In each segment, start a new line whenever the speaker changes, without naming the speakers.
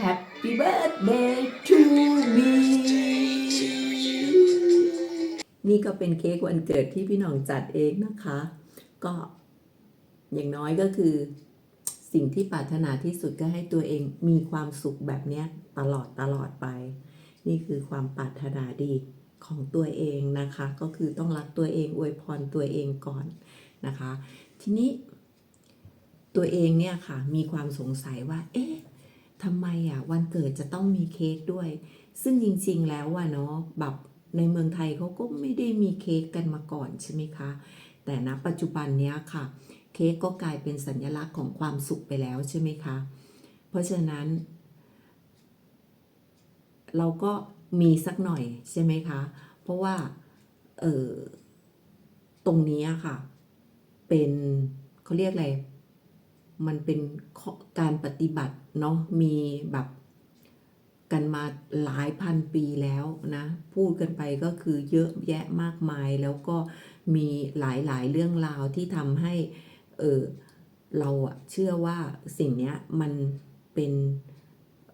Happy birthday to me นี่ก็เป็นเค้กวันเกิดที่พี่น้องจัดเองนะคะ ก็อย่างน้อยก็คือ สิ่งที่ปรารถนาที่สุดก็ให้ตัวเองมีความสุขแบบนี้ตลอดตลอดไป นี่คือความปรารถนาดีของตัวเองนะคะ ก็คือต้องรักตัวเองอวยพรตัวเองก่อนนะคะ ทีนี้ตัวเองเนี่ยค่ะ มีความสงสัยว่า เอ๊ะ ทำไมอะวันเกิดจะต้องมีเค้กด้วย ซึ่งจริงๆแล้วอะเนาะแบบในเมืองไทยเขาก็ไม่ได้มีเค้กกันมาก่อนใช่ไหมคะ แต่ณปัจจุบันเนี้ยค่ะ เค้กก็กลายเป็นสัญลักษณ์ของความสุขไปแล้วใช่ไหมคะ เพราะฉะนั้น เราก็มีสักหน่อยใช่ไหมคะ เพราะว่าเออตรงนี้ค่ะ เป็นเขาเรียกอะไร มันเป็นการปฏิบัติ เนาะมีแบบกันมาหลายพันปีแล้วนะ พูดกันไปก็คือเยอะแยะมากมายแล้วก็มีหลายๆเรื่องราวที่ทำให้เออเราอะเชื่อว่าสิ่งนี้มันเป็น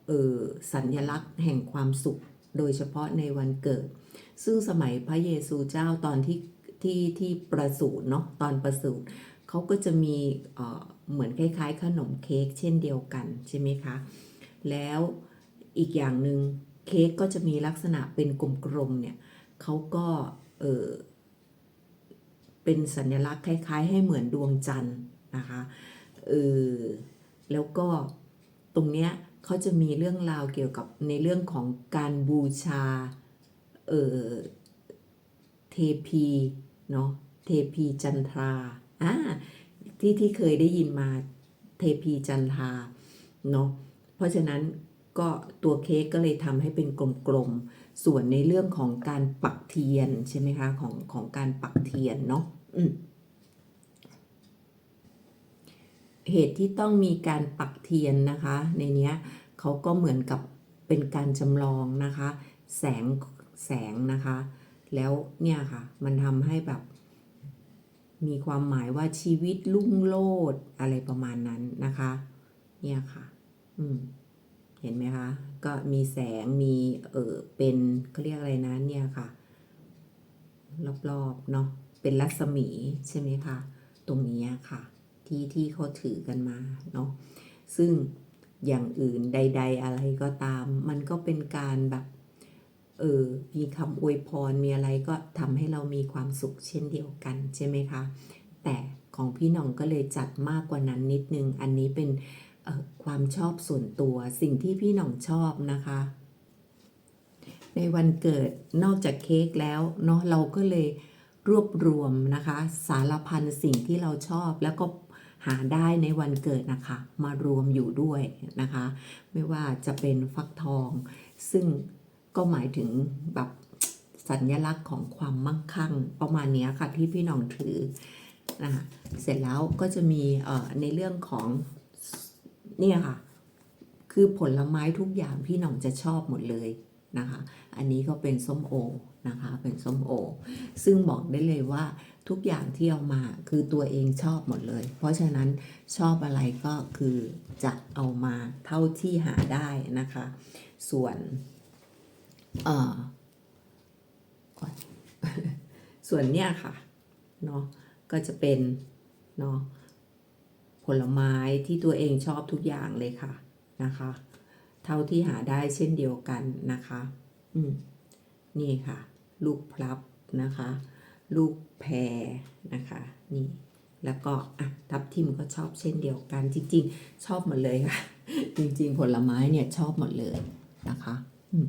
เออสัญลักษณ์แห่งความสุขโดยเฉพาะในวันเกิด ซึ่งสมัยพระเยซูเจ้าตอนที่ที่ที่ประสูติเนาะตอนประสูติ เขาก็จะมีเหมือนคล้าย ๆ ขนมเค้กเช่นเดียวกันใช่ไหมคะ แล้วอีกอย่างหนึ่งเค้กก็จะมีลักษณะเป็นกลมๆเนี่ยเขาก็เออเป็นสัญลักษณ์คล้าย ๆ ให้เหมือนดวงจันทร์นะคะเออแล้วก็ตรงเนี้ยเขาจะมีเรื่องราวเกี่ยวกับในเรื่องของการบูชาเออเทพีเนาะเทพีจันทรา อ่าที่ที่เคยได้ยินมาเทพีจันทาเนาะเพราะฉะนั้นก็ตัวเค้กก็เลยทำให้เป็นกลมๆ ส่วนในเรื่องของการปักเทียนใช่ไหมคะของของการปักเทียนเนาะเหตุที่ต้องมีการปักเทียนนะคะ ในเนี้ยเขาก็เหมือนกับเป็นการจำลองนะคะ แสงแสงนะคะ แล้วเนี่ยค่ะ มันทำให้แบบ มีความหมายว่าชีวิตลุ่งโลดอะไรประมาณนั้นนะคะ เนี่ยค่ะ อืม เห็นไหมคะ ก็มีแสงมีเออเป็นเขาเรียกอะไรนะเนี่ยค่ะ รอบๆเนาะเป็นรัศมีใช่ไหมคะตรงนี้ค่ะ ที่ที่เขาถือกันมาเนาะซึ่งอย่างอื่นใด ๆ อะไรก็ตาม มันก็เป็นการแบบ เออมีคำอวยพรมีอะไรก็ทำให้เรามีความสุขเช่นเดียวกันใช่ไหมคะ แต่ของพี่น้องก็เลยจัดมากกว่านั้นนิดนึง อันนี้เป็นออความชอบส่วนตัวสิ่งที่พี่น้องชอบนะคะ ในวันเกิดนอกจากเค้กแล้วเนาะเราก็เลยรวบรวมนะคะ สารพันสิ่งที่เราชอบแล้วก็หาได้ในวันเกิดนะคะ มารวมอยู่ด้วยนะคะ ไม่ว่าจะเป็นฟักทอง ซึ่ง ก็หมายถึงแบบสัญลักษณ์ของความมั่งคั่งประมาณนี้ค่ะที่พี่น้องถือนะคะเสร็จแล้วก็จะมีเอ่อในเรื่องของเนี่ยค่ะ คือผลไม้ทุกอย่างพี่น้องจะชอบหมดเลยนะคะ อันนี้ก็เป็นส้มโอนะคะ เป็นส้มโอ ซึ่งบอกได้เลยว่าทุกอย่างที่เอามาคือตัวเองชอบหมดเลย เพราะฉะนั้นชอบอะไรก็คือจะเอามาเท่าที่หาได้นะคะ ส่วน เออส่วนเนี้ยค่ะเนาะก็จะเป็นเนาะผลไม้ที่ตัวเองชอบทุกอย่างเลยค่ะนะคะ เท่าที่หาได้เช่นเดียวกันนะคะ อืมนี่ค่ะ ลูกพลับนะคะ ลูกแพรนะคะนี่แล้วก็อะทับทิมก็ชอบเช่นเดียวกันจริง ๆ ชอบหมดเลยค่ะ จริง ๆ ผลไม้เนี่ยชอบหมดเลยนะคะ อืม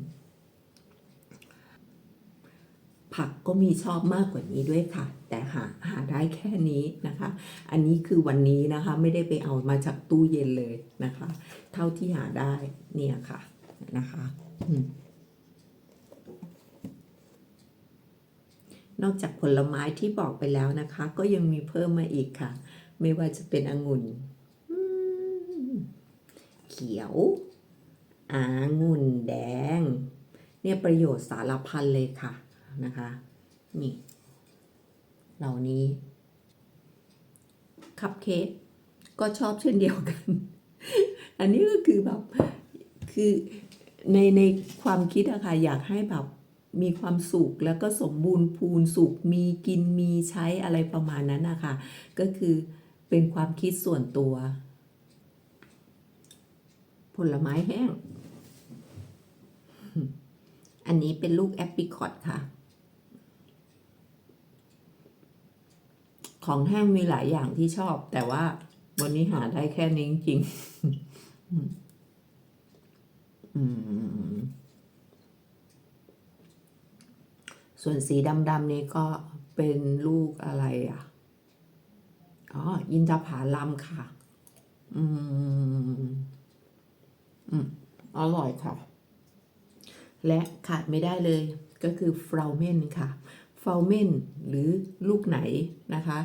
ผักก็มีชอบมากกว่านี้ด้วยค่ะ แต่หาหาได้แค่นี้นะคะ อันนี้คือวันนี้นะคะไม่ได้ไปเอามาจากตู้เย็นเลยนะคะ เท่าที่หาได้เนี่ยค่ะนะคะนอกจากผลไม้ที่บอกไปแล้วนะคะ ก็ยังมีเพิ่มมาอีกค่ะ ไม่ว่าจะเป็นองุ่นเขียวองุ่นแดง เนี่ยประโยชน์สารพันเลยค่ะ นะคะนี่เหล่านี้ คัพเค้กก็ชอบเช่นเดียวกัน อันนี้ก็คือแบบคือในในความคิดอะค่ะอยากให้แบบมีความสุขแล้วก็สมบูรณ์พูนสุขมีกินมีใช้อะไรประมาณนั้นนะคะก็คือเป็นความคิดส่วนตัว ผลไม้แห้ง อันนี้เป็นลูกแอปริคอตค่ะ ของแห้งมีหลายอย่างที่ชอบ แต่ว่าวันนี้หาได้แค่นี้จริงๆส่วนสีดำๆนี้ก็เป็นลูกอะไรอะ อ๋อ อินทผาลัมค่ะ อืม อืม อร่อยค่ะ และขาดไม่ได้เลยก็คือฟราวเมนค่ะ ฟราวเมนหรือลูกไหนนะคะ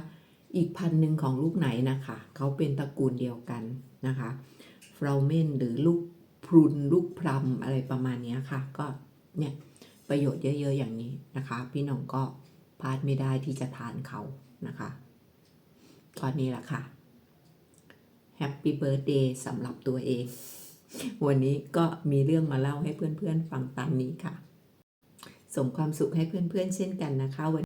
อีกพันหนึ่งของลูกไหนนะคะเขาเป็นตระกูลเดียวกันนะคะฟราวเมนหรือลูกพรุนลูกพลัมอะไรประมาณนี้ค่ะ ก็เนี่ยประโยชน์เยอะ ๆ อย่างนี้นะคะ พี่น้องก็พลาดไม่ได้ที่จะทานเขานะคะตอนนี้แหละค่ะแฮปปี้เบิร์ a เดย์สำหรับตัวเอง วันนี้ก็มีเรื่องมาเล่าให้เพื่อนๆฟังตามนี้ค่ะ ส่งความสุขให้เพื่อนๆเช่นกันนะคะวัน